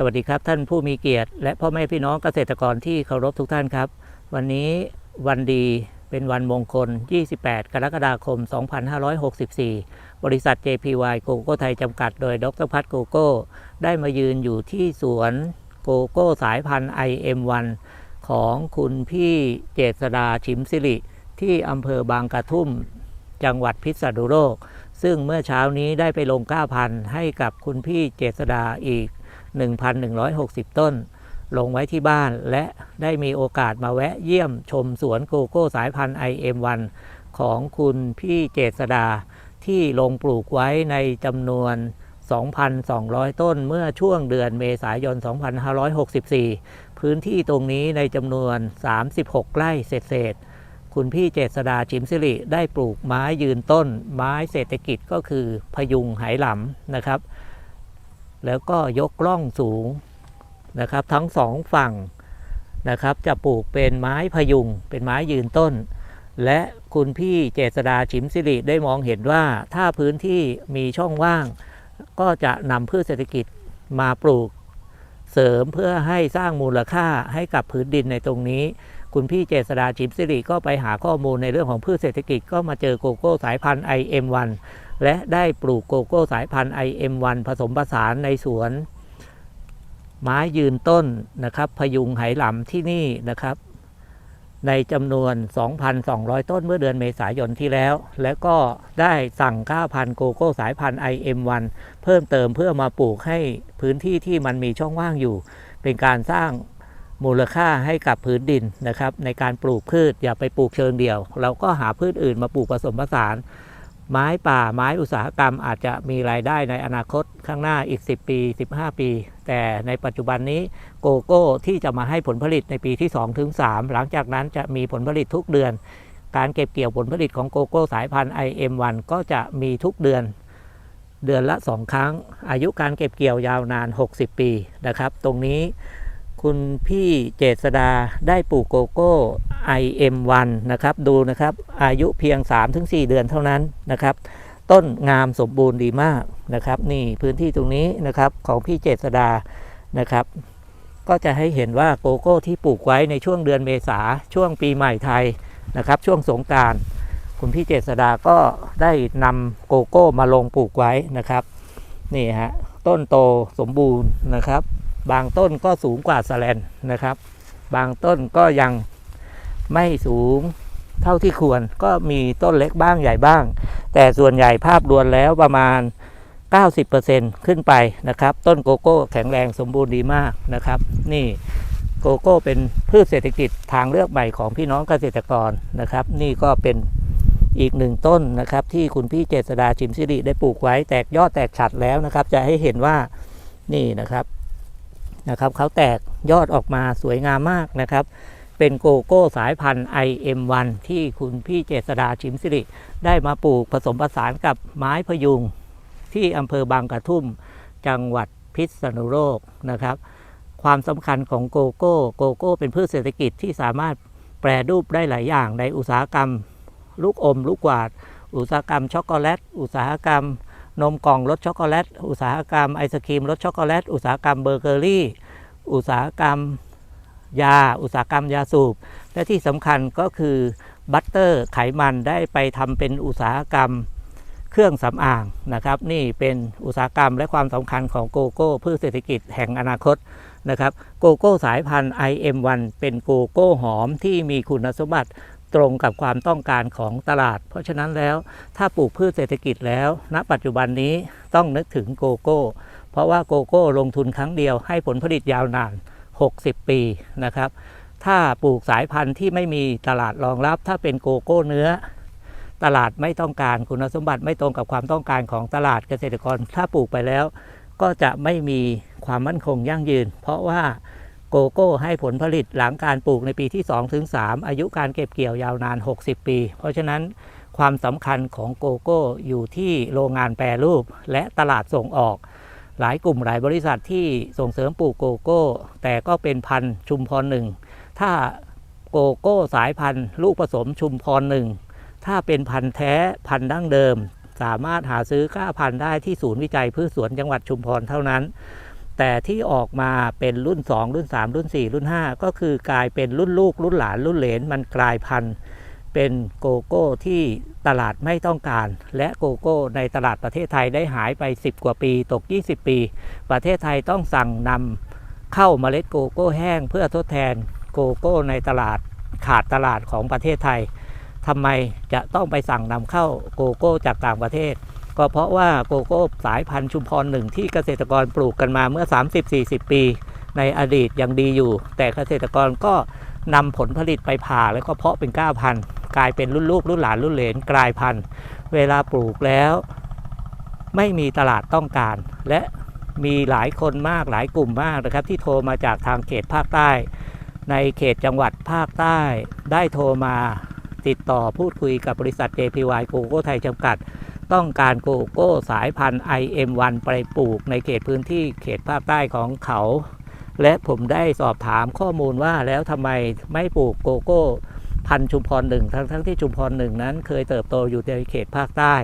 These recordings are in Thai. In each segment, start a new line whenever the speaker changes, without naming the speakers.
สวัสดีครับท่านผู้มีเกียรติ และพ่อแม่พี่น้องเกษตรกรที่เคารพทุกท่านครับ วันนี้วันดีเป็นวันมงคล 28 กรกฎาคม 2564 บริษัท JPY โกโก้ไทยจำกัดโดยดรพัฒโกโก้ ได้มายืนอยู่ที่สวนโกโก้สายพันธุ์ IM1 ของคุณพี่เจษดาชิมสิริ ที่อำเภอบางกระทุ่ม จังหวัดพิษณุโลก ซึ่งเมื่อเช้านี้ได้ไปลง 9,000 ให้กับคุณพี่เจษดาอีก 1,160 ต้น ลงไว้ที่บ้านและได้มีโอกาสมาแวะเยี่ยมชมสวนโกโก้สายพันธุ์ IM1 ของคุณพี่เจษดาที่ลงปลูกไว้ในจำนวน 2,200 ต้นเมื่อช่วงเดือนเมษายน 2564 พื้นที่ตรงนี้ในจำนวน 36 ไร่เศษๆคุณพี่เจษดาชิมสิริได้ปลูกไม้ยืนต้น ไม้เศรษฐกิจก็คือพยุงไหหลำนะครับ แล้วก็ยกล่องสูงนะครับ ทั้งสองฝั่งนะครับ จะปลูกเป็นไม้พยุง เป็นไม้ยืนต้น และคุณพี่เจษดาชิมสิริได้มองเห็นว่าถ้าพื้นที่มีช่องว่าง ก็จะนำพืชเศรษฐกิจมาปลูกเสริมเพื่อให้สร้างมูลค่าให้กับพื้นดินในตรงนี้ คุณพี่เจษดาชิมสิริก็ไปหาข้อมูลในเรื่องของพืชเศรษฐกิจก็มาเจอโกโก้สายพันธุ์ IM1 และได้ปลูกโกโก้สายพันธุ์ IM1 ผสมผสานในสวน ไม้ยืนต้นนะครับพยุงไหหลำที่นี่นะครับ ในจำนวน 2,200 ต้นเมื่อเดือนเมษายนที่แล้ว และก็ได้สั่งข้าวพันธุ์โกโก้สายพันธุ์ IM1 เพิ่มเติมเพื่อมาปลูกให้พื้นที่ที่มันมีช่องว่างอยู่ เป็นการสร้าง มูลค่าให้กับพื้นดินนะครับ ในการปลูกพืชอย่าไปปลูกเชิงเดียว เราก็หาพืชอื่นมาปลูกผสมผสาน ไม้ป่าไม้อุตสาหกรรมอาจจะมีรายได้ในอนาคตข้างหน้าอีก 10 ปี 15 ปี แต่ในปัจจุบันนี้โกโก้ที่จะมาให้ผลผลิตในปีที่2ถึง3หลังจากนั้นจะมีผลผลิตทุกเดือน การเก็บเกี่ยวผลผลิตของโกโก้สายพันธุ์ IM1 ก็จะมีทุกเดือนเดือนละ 2 ครั้ง อายุการเก็บเกี่ยวยาวนาน 60 ปีนะครับ ตรงนี้ คุณพี่เจษดาได้ปลูกโกโก้ IM1 นะครับ ดูนะครับ อายุเพียง 3-4 เดือนเท่านั้นนะครับ ต้นงามสมบูรณ์ดีมากนะครับ นี่พื้นที่ตรงนี้นะครับของพี่เจษดานะครับ ก็จะให้เห็นว่าโกโก้ที่ปลูกไว้ในช่วงเดือนเมษาช่วงปีใหม่ไทยนะครับ ช่วงสงการคุณพี่เจษดาก็ได้นำโกโก้มาลงปลูกไว้นะครับ นี่ฮะต้นโตสมบูรณ์นะครับ บางต้นก็สูงกว่าสแลนนะครับ บางต้นก็ยังไม่สูงเท่าที่ควรก็มีต้นเล็กบ้างใหญ่บ้าง แต่ส่วนใหญ่ภาพรวมแล้วประมาณ 90%ขึ้นไปนะครับ ต้นโกโก้แข็งแรงสมบูรณ์ดีมากนะครับ นี่โกโก้เป็นพืชเศรษฐกิจทางเลือกใหม่ของพี่น้องเกษตรกรนะครับ นี่ก็เป็นอีกหนึ่งต้นนะครับ ที่คุณพี่เจษดาชิมสิริได้ปลูกไว้แตกยอดแตกฉัดแล้วนะครับ จะให้เห็นว่านี่นะครับ นะครับเขาแตกยอดออกมาสวยงามมากนะครับ เป็นโกโก้สายพันธุ์ IM1 ที่คุณพี่เจษดาชิมสิริ ได้มาปลูกผสมผสานกับไม้พยุง ที่อำเภอบางกระทุ่ม จังหวัดพิษณุโลกนะครับ ความสำคัญของโกโก้โกโก้เป็นพืชเศรษฐกิจที่สามารถแปรรูปได้หลายอย่างในอุตสาหกรรม ลูกอม ลูกกวาด อุตสาหกรรมช็อกโกแลต อุตสาหกรรม นมกล่องรสช็อกโกแลต อุตสาหกรรมไอศครีมรสช็อกโกแลต อุตสาหกรรมเบเกอรี่ อุตสาหกรรมยา อุตสาหกรรมยาสูบ และที่สำคัญก็คือบัตเตอร์ไขมันได้ไปทำเป็นอุตสาหกรรมเครื่องสำอางนะครับ นี่เป็นอุตสาหกรรมและความสำคัญของโกโก้พืชเศรษฐกิจแห่งอนาคตนะครับโกโก้สายพันธุ์ IM1 เป็นโกโก้หอมที่มีคุณสมบัติ ตรงกับความต้องการของตลาด เพราะฉะนั้นแล้วถ้าปลูกพืชเศรษฐกิจแล้ว ณ ปัจจุบันนี้ต้องนึกถึงโกโก้ เพราะว่าโกโก้ลงทุนครั้งเดียวให้ผลผลิตยาวนาน 60 ปีนะครับ ถ้าปลูกสายพันธุ์ที่ไม่มีตลาดรองรับ ถ้าเป็นโกโก้เนื้อ ตลาดไม่ต้องการคุณสมบัติไม่ตรงกับความต้องการของตลาดเกษตรกร ถ้าปลูกไปแล้ว ก็จะไม่มีความมั่นคงยั่งยืน เพราะว่า โกโก้ให้ผลผลิตหลังการปลูกในปีที่2ถึง3อายุการเก็บเกี่ยวยาวนาน 60 ปี เพราะฉะนั้นความสำคัญของโกโก้อยู่ที่โรงงานแปรรูปและตลาดส่งออก หลายกลุ่มหลายบริษัทที่ส่งเสริมปลูกโกโก้ แต่ก็เป็นพันธุ์ชุมพรหนึ่งถ้าโกโก้สายพันธุ์ ลูกผสมชุมพรหนึ่งถ้าเป็นพันธุ์แท้พันธุ์ดั้งเดิม สามารถหาซื้อก้าพันธุ์ได้ที่ศูนย์วิจัยพืชสวนจังหวัดชุมพรเท่านั้น แต่ที่ออกมาเป็นรุ่น 2 รุ่น 3 รุ่น 4 รุ่น 5 ก็คือกลายเป็นรุ่นลูก รุ่นหลานรุ่นเหลนมันกลายพันธุ์เป็นโกโก้ที่ตลาดไม่ต้องการ และโกโก้ในตลาดประเทศไทยได้หายไป 10 กว่าปีตก 20 ปี ประเทศไทยต้องสั่งนำเข้าเมล็ดโกโก้แห้งเพื่อทดแทนโกโก้ในตลาดขาดตลาดของประเทศไทยทำไมจะต้องไปสั่งนำเข้าโกโก้จากต่างประเทศ ก็เพราะว่าโกโก้สายพันธุ์ชุมพรหนึ่งที่เกษตรกรปลูกกันมาเมื่อ 30-40 ปี ในอดีตยังดีอยู่ แต่เกษตรกรก็นำผลผลิตไปผ่าแล้วก็เพาะเป็นก้าพันธุ์กลายเป็นรุ่นลูกรุ่นหลานรุ่นเหลนกลายพันธุ์เวลาปลูกแล้ว ไม่มีตลาดต้องการ และมีหลายคนมากหลายกลุ่มมากนะครับ ที่โทรมาจากทางเขตภาคใต้ ในเขตจังหวัดภาคใต้ ได้โทรมาติดต่อพูดคุยกับบริษัท JPY โกโก้ไทยจำกัด ต้องการโกโก้สายพันธุ์ IM1 ไปปลูกในเขตพื้นที่เขตภาคใต้ของเขา และผมได้สอบถามข้อมูลว่าแล้วทำไมไม่ปลูกโกโก้พันธุ์ชุมพรหนึ่งทั้งทั้งที่ชุมพรหนึ่งนั้นเคยเติบโตอยู่ในเขตภาคใต้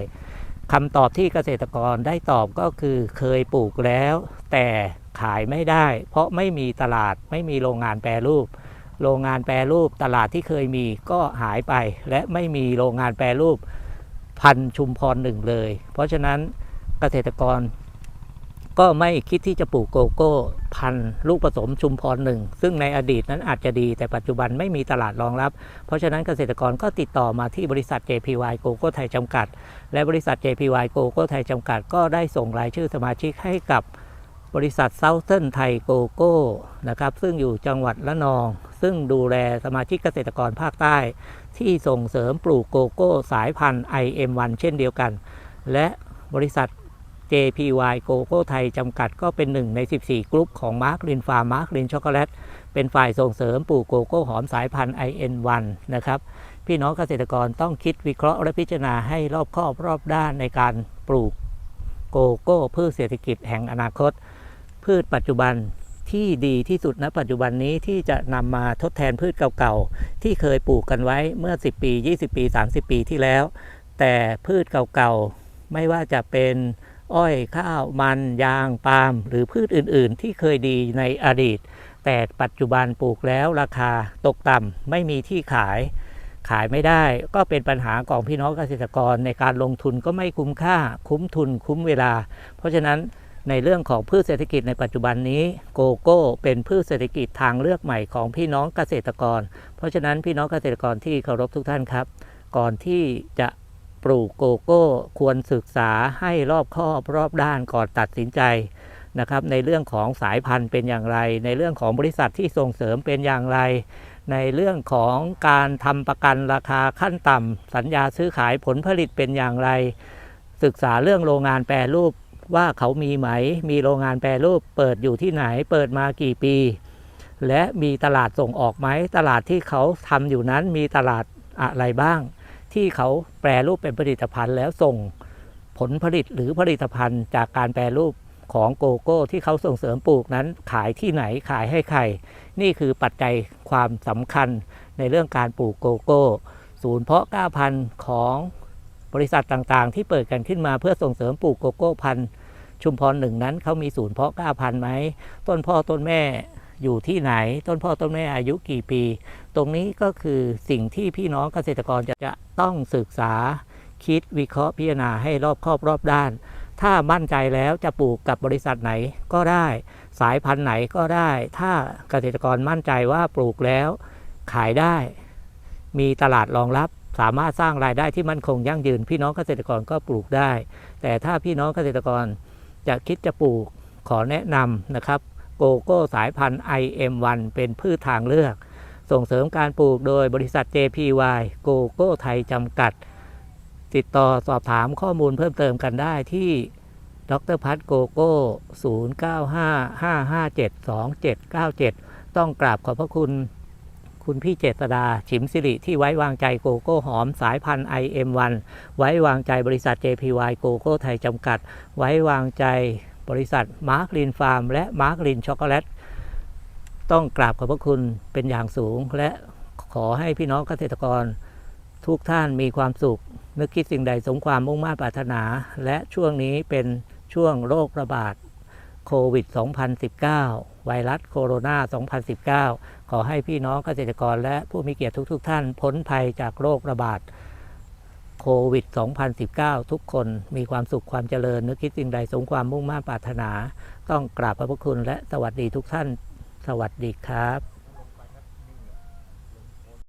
คำตอบที่เกษตรกรได้ตอบก็คือเคยปลูกแล้ว แต่ขายไม่ได้ เพราะไม่มีตลาดไม่มีโรงงานแปรรูป โรงงานแปรรูปตลาดที่เคยมีก็หายไป และไม่มีโรงงานแปรรูป พันชุมพรหนึ่งเลย เพราะฉะนั้นเกษตรกรก็ไม่คิดที่จะปลูกโกโก้พันลูกผสมชุมพรหนึ่งซึ่งในอดีตนั้นอาจจะดีแต่ปัจจุบันไม่มีตลาดรองรับ เพราะฉะนั้นเกษตรกรก็ติดต่อมาที่บริษัท JPY โกโก้ไทยจำกัด และบริษัท JPY โกโก้ไทยจำกัด ก็ได้ส่งรายชื่อสมาชิกให้กับ บริษัท Southern Thai Go Go นะครับซึ่งอยู่จังหวัดละนอง ซึ่งดูแลสมาชิกเกษตรกรภาคใต้ ที่ส่งเสริมปลูกโกโก้สายพันธุ์ IM1 เช่นเดียวกัน และบริษัท JPY โกโก้ไทยจำกัดก็เป็นหนึ่งใน 14 กลุ่มของมาร์คลินฟาร์มมาร์คลินช็อกโกแลตเป็นฝ่ายส่งเสริมปลูกโกโก้หอมสายพันธุ์ IN1 นะครับพี่น้องเกษตรกรต้องคิดวิเคราะห์และพิจารณาให้รอบคอบรอบด้านในการปลูกโกโก้พืชเศรษฐกิจแห่งอนาคต พืชปัจจุบันที่ดีที่สุดณปัจจุบันนี้ที่จะนำมาทดแทนพืชเก่าๆ ที่เคยปลูกกันไว้เมื่อ 10 ปี 20 ปี 30 ปีที่แล้ว แต่พืชเก่าๆ ไม่ว่าจะเป็นอ้อยข้าวมันยางปาล์มหรือพืชอื่นๆ ที่เคยดีในอดีต แต่ปัจจุบันปลูกแล้วราคาตกต่ำไม่มีที่ขายขายไม่ได้ก็เป็นปัญหาของพี่น้องเกษตรกรในการลงทุนก็ไม่คุ้มค่า คุ้มทุนคุ้มเวลา เพราะฉะนั้น ในเรื่องของพืชเศรษฐกิจในปัจจุบันนี้โกโก้เป็นพืชเศรษฐกิจทางเลือกใหม่ของพี่น้องเกษตรกร เพราะฉะนั้นพี่น้องเกษตรกรที่เคารพทุกท่านครับ ก่อนที่จะปลูกโกโก้ควรศึกษาให้รอบคอบรอบด้านก่อนตัดสินใจนะครับในเรื่องของสายพันธุ์เป็นอย่างไร ในเรื่องของบริษัทที่ส่งเสริมเป็นอย่างไร ในเรื่องของการทำประกันราคาขั้นต่ำสัญญาซื้อขายผลผลิตเป็นอย่างไร ศึกษาเรื่องโรงงานแปรรูป ว่าเขามีไหม มีโรงงานแปรรูปเปิดอยู่ที่ไหน เปิดมากี่ปี และมีตลาดส่งออกไหม ตลาดที่เขาทำอยู่นั้นมีตลาดอะไรบ้าง ที่เขาแปรรูปเป็นผลิตภัณฑ์แล้วส่งผลผลิตหรือผลิตภัณฑ์จากการแปรรูปของโกโก้ที่เขาส่งเสริมปลูกนั้นขายที่ไหนขายให้ใคร นี่คือปัจจัยความสำคัญในเรื่องการปลูกโกโก้ ศูนย์เพาะก้าพันธุ์ของบริษัทต่างๆ ที่เปิดกันขึ้นมาเพื่อส่งเสริมปลูกโกโก้พันธุ์ ชุมพรหนึ่งนั้นเขามีศูนย์เพาะกล้าพันธุ์ไหมต้นพ่อต้นแม่อยู่ที่ไหน ต้นพ่อต้นแม่อายุกี่ปี ตรงนี้ก็คือสิ่งที่พี่น้องเกษตรกรจะจะต้องศึกษาคิดวิเคราะห์พิจารณาให้รอบครอบรอบด้าน ถ้ามั่นใจแล้วจะปลูกกับบริษัทไหนก็ได้ สายพันธุ์ไหนก็ได้ ถ้าเกษตรกรมั่นใจว่าปลูกแล้วขายได้ มีตลาดรองรับสามารถสร้างรายได้ที่มั่นคงยั่งยืน พี่น้องเกษตรกรก็ปลูกได้ แต่ถ้าพี่น้องเกษตรกร จะคิดจะปลูกขอแนะนำนะครับ โกโก้สายพันธุ์ IM1 เป็นพืชทางเลือก ส่งเสริมการปลูกโดยบริษัท JPY โกโก้ไทยจำกัด ติดต่อสอบถามข้อมูลเพิ่มเติมกันได้ที่ดรพัฒโกโก้ 0955572797 ต้องกราบขอบพระคุณ คุณพี่เจษดา ฉิมสิริที่ไว้วางใจโกโก้หอมสายพันธุ์ IM1 ไว้วางใจบริษัท JPY โกโก้ไทยจำกัด ไว้วางใจบริษัทมาร์คลินฟาร์ม และมาร์คลินช็อกโกแลตต้องกราบขอบพระคุณเป็นอย่างสูง และขอให้พี่น้องเกษตรกร ทุกท่านมีความสุข นึกคิดสิ่งใดสมความมุ่งมา่ปรารถนา และช่วงนี้เป็นช่วงโรคระบาดโควิด 2019 ไวรัสโคโรนา 2019 ขอให้พี่น้องเกษตรกรและผู้มีเกียรติทุก ๆ ท่านพ้นภัยจากโรคระบาดโควิด 2019 ทุกคนมีความสุขความเจริญ นึกคิดสิ่งใดสมความมุ่งมั่นปรารถนา ต้องกราบพระพุทธคุณและสวัสดีทุกท่าน สวัสดีครับ